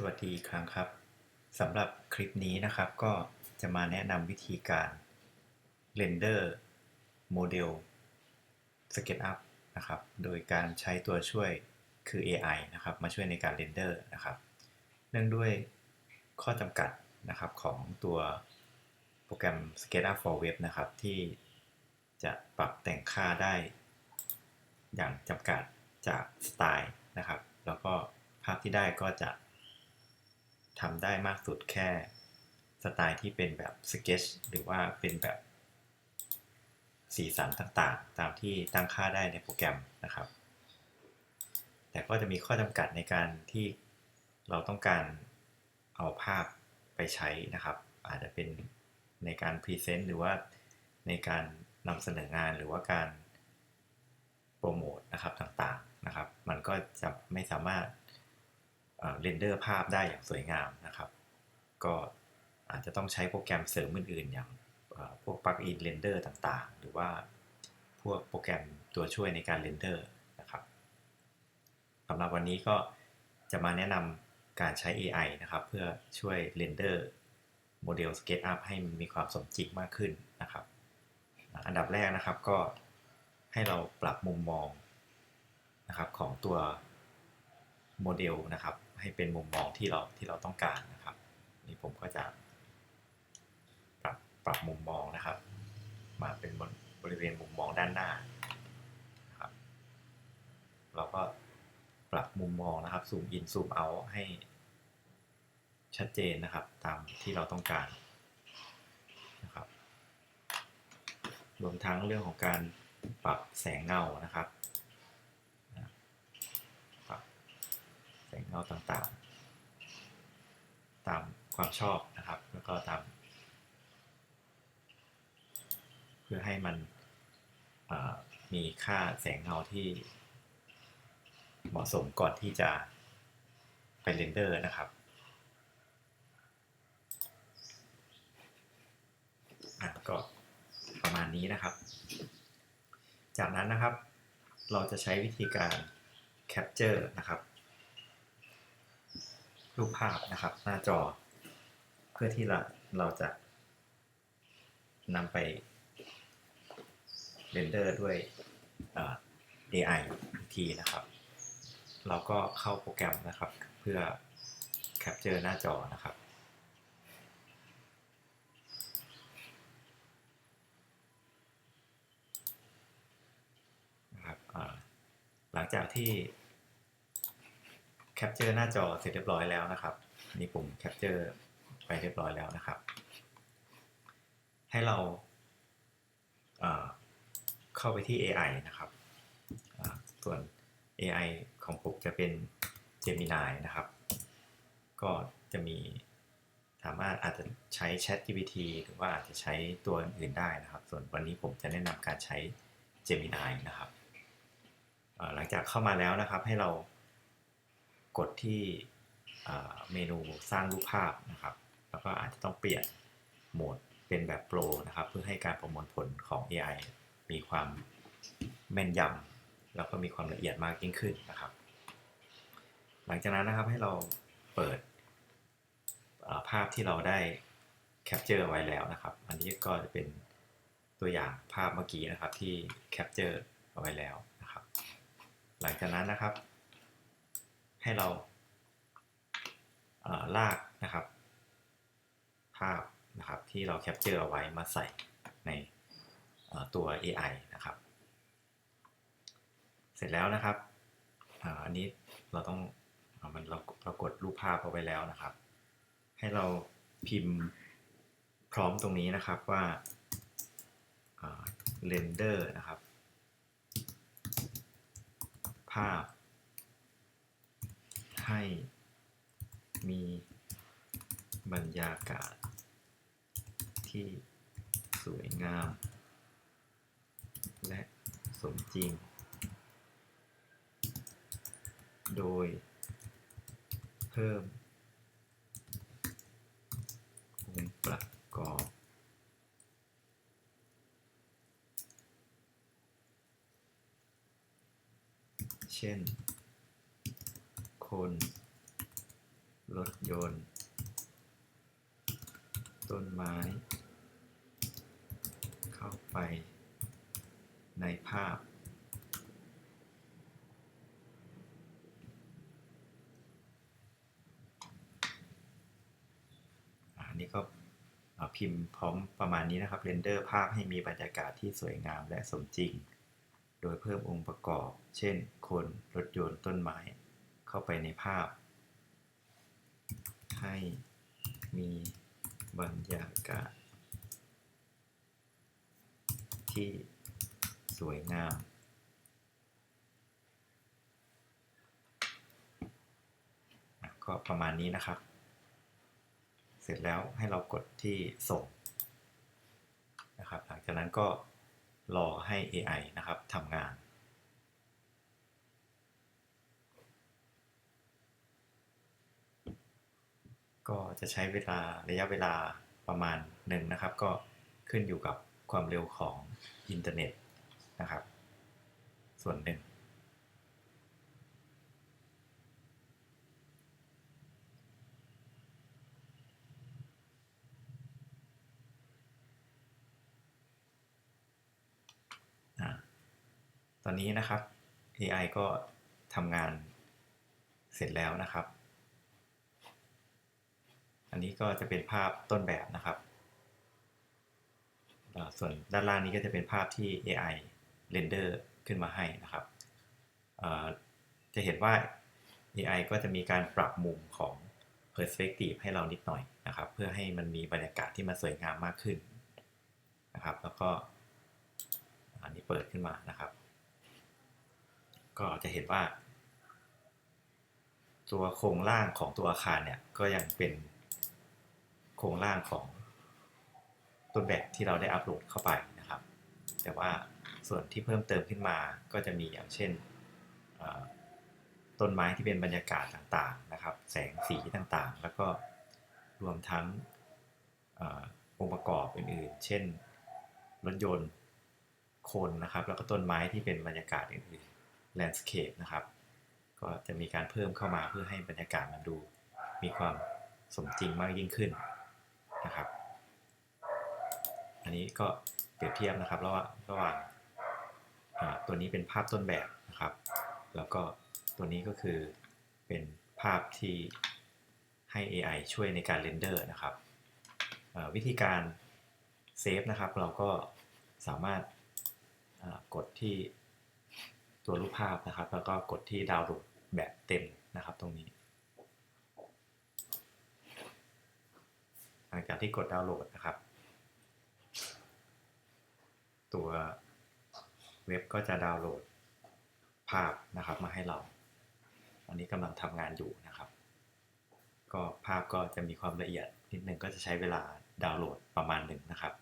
สวัสดีอีกครั้งครับสำหรับคลิปนี้นะครับก็จะมาแนะนำวิธีการเรนเดอร์โมเดล SketchUp นะครับ โดยการใช้ตัวช่วยคือ AI นะครับ มาช่วยในการเรนเดอร์นะครับ เนื่องด้วยข้อจำกัดนะครับของตัวโปรแกรม SketchUp for Web นะครับ ที่จะปรับแต่งค่าได้อย่างจำกัดจากสไตล์นะครับ แล้วก็ภาพที่ได้ก็จะ ทำได้มากสุดแค่สไตล์ที่เป็นแบบสเก็ตหรือว่าเป็นแบบสีสันต่างๆ ตามที่ตั้งค่าได้ในโปรแกรมนะครับ แต่ก็จะมีข้อจำกัดในการที่เราต้องการเอาภาพไปใช้นะครับ อาจจะเป็นในการพรีเซนต์หรือว่าในการนำเสนองานหรือว่าการโปรโมทนะครับต่างๆนะครับ มันก็จะไม่สามารถ เรนเดอร์ภาพได้อย่างสวยงามนะครับ ก็อาจจะต้องใช้โปรแกรมเสริมอื่นๆ อย่างพวกปลั๊กอินเรนเดอร์ต่างๆ หรือว่าพวกโปรแกรมตัวช่วยในการเรนเดอร์นะครับสำหรับวันนี้ก็จะมาแนะนำการใช้ AI นะครับ เพื่อช่วยเรนเดอร์โมเดล SketchUp ให้มีความสมจริงมากขึ้นนะครับ อันดับแรกนะครับก็ให้เราปรับมุมมองนะครับของตัวโมเดลนะครับ ให้เป็นมุมมองที่เราที่เราต้องการนะครับ นี่ผมก็จะปรับปรับมุมมองนะครับ มาเป็นบนบริเวณมุมมองด้านหน้านะครับ เราก็ปรับมุมมองนะครับซูมอินซูมเอาให้ชัดเจนนะครับตามที่เราต้องการนะครับรวมทั้งเรื่องของการปรับแสงเงานะครับปรับแสง เงาต่างๆ ตามความชอบนะครับ แล้วก็ตาม เพื่อให้มันมีค่าแสงเงาที่เหมาะสมก่อนที่จะไปเรนเดอร์นะครับก็ประมาณนี้นะครับ จากนั้นนะครับ เราจะใช้วิธีการแคปเจอร์นะครับ รูปภาพนะครับ หน้าจอ เพื่อที่เราเราจะนำไปเรนเดอร์ด้วย AI ทีนะครับ เราก็เข้าโปรแกรมนะครับ เพื่อแคปเจอร์หน้าจอนะครับนะครับหลังจากที่ แคปเจอร์หน้าจอเสร็จเรียบร้อยแล้วนะครับ นี่ผมแคปเจอร์ไปเรียบร้อยแล้วนะครับ ให้เราเข้าไปที่ AI นะครับส่วน AI ของผมจะเป็น Gemini นะครับ ก็จะมีสามารถอาจจะใช้ Chat GPT หรือว่าอาจจะใช้ตัวอื่นได้นะครับ ส่วนวันนี้ผมจะแนะนำการใช้ Gemini นะครับ หลังจากเข้ามาแล้วนะครับให้เรา กดที่เมนูสร้างรูปภาพนะครับ แล้วก็อาจจะต้องเปลี่ยนโหมดเป็นแบบโปรนะครับ เพื่อให้การประมวลผลของ AI มีความแม่นยำแล้วก็มีความละเอียดมากยิ่งขึ้นนะครับ หลังจากนั้นนะครับให้เราเปิดภาพที่เราได้แคปเจอร์ไว้แล้วนะครับ อันนี้ก็จะเป็นตัวอย่างภาพเมื่อกี้นะครับที่แคปเจอร์เอาไว้แล้วนะครับ หลังจากนั้นนะครับ ให้เราลากนะครับ ภาพนะครับที่เราแคปเจอร์เอาไว้มาใส่ในตัว AI นะครับ เสร็จแล้วนะครับอันนี้เราต้องมันเราเรากดรูปภาพเอาไว้แล้วนะครับ ให้เราพิมพ์พร้อมตรงนี้นะครับว่าเรนเดอร์นะครับ ภาพ ให้มีบรรยากาศที่สวยงาม และสมจริง โดยเพิ่มองค์ประกอบ เช่น คนรถยนต์ ต้นไม้ เข้าไปในภาพ อันนี้ก็พิมพ์พร้อมประมาณนี้นะครับ เรนเดอร์ภาพให้มีบรรยากาศที่สวยงามและสมจริง โดยเพิ่มองค์ประกอบ เช่น คน รถยนต์ ต้นไม้ เข้าไปในภาพ ให้มีบรรยากาศ ที่สวยงามก็ประมาณนี้นะครับ เสร็จแล้วให้เรากดที่ส่งนะครับ หลังจากนั้นก็รอให้ AI นะครับทำงาน ก็จะใช้เวลาระยะเวลาประมาณหนึ่งนะครับ ก็ขึ้นอยู่กับความเร็วของอินเทอร์เน็ตนะครับ ส่วนหนึ่งอ่าตอนนี้นะครับ AI ก็ทำงานเสร็จแล้วนะครับ นนี้ก็จะเป็นภาพต้นแบบนะครับ ส่วนด้านล่างนี้ก็จะเป็นภาพที่ AI render ขึ้นมาให้นะครับ จะเห็นว่า AI ก็จะมีการปรับมุมของ perspective ให้เรานิดหน่อยนะครับ เพื่อให้มันมีบรรยากาศที่มันสวยงามมากขึ้นนะครับ แล้วก็อันนี้เปิดขึ้นมานะครับ ก็จะเห็นว่า ตัวโครงร่างของตัวอาคารเนี่ยก็ยังเป็น โครงร่างของต้นแบบที่เราได้อัปโหลดเข้าไปนะครับ แต่ว่าส่วนที่เพิ่มเติมขึ้นมาก็จะมีอย่างเช่นต้นไม้ที่เป็นบรรยากาศต่างๆนะครับ แสงสีต่างๆ แล้วก็รวมทั้งอองค์ประกอบอื่นๆ เช่นรถยนต์คนนะครับ แล้วก็ต้นไม้ที่เป็นบรรยากาศอื่นๆ landscape นะครับ ก็จะมีการเพิ่มเข้ามาเพื่อให้บรรยากาศมันดู มีความสมจริงมากยิ่งขึ้น นะครับ อันนี้ก็เปรียบเทียบนะครับระหว่างระหว่างตัวนี้เป็นภาพต้นแบบนะครับ แล้วก็ตัวนี้ก็คือเป็นภาพที่ให้ AI ช่วยในการเรนเดอร์นะครับวิธีการเซฟนะครับ เราก็สามารถกดที่ตัวรูปภาพนะครับ แล้วก็กดที่ดาวน์โหลดแบบเต็มนะครับตรงนี้ หลังจากที่กดดาวน์โหลดนะครับ ตัวเว็บก็จะดาวน์โหลดภาพนะครับมาให้เราอันนี้กำลังทำงานอยู่นะครับ ก็ภาพก็จะมีความละเอียดนิดนึงก็จะใช้เวลาดาวน์โหลดประมาณหนึ่งนะครับ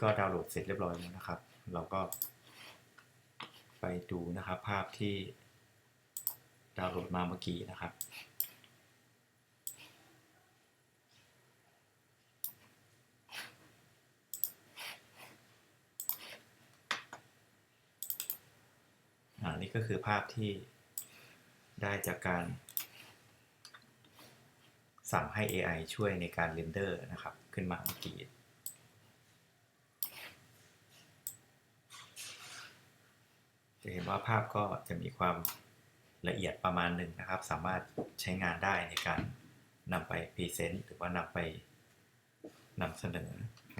ก็ดาวน์โหลดเสร็จเรียบร้อยแล้วนะครับ เราก็ ไปดูนะครับภาพที่ดาวน์โหลดมาเมื่อกี้นะครับนี้ก็คือภาพที่ได้จากการ สั่งให้ AI ช่วยในการเรนเดอร์นะครับ ขึ้นมาเมื่อกี้ จะเห็นว่าภาพก็จะมีความละเอียดประมาณหนึ่งนะครับ สามารถใช้งานได้ในการนำไปพรีเซนต์หรือว่านำไปนำเสนอ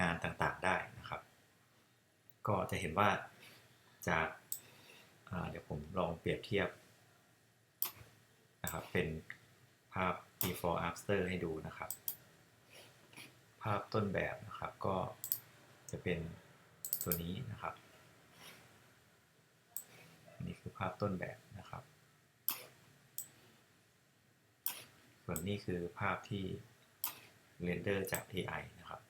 งานต่างๆได้นะครับ ก็จะเห็นว่าจากาเดี๋ยวผมลองเปรียบเทียบนะครับเป็นภาพ before after ให้ดูนะครับ ภาพต้นแบบนะครับก็จะเป็นตัวนี้นะครับ ภาพต้นแบบนะครับ ส่วนนี้คือภาพที่เรนเดอร์จาก AI นะครับ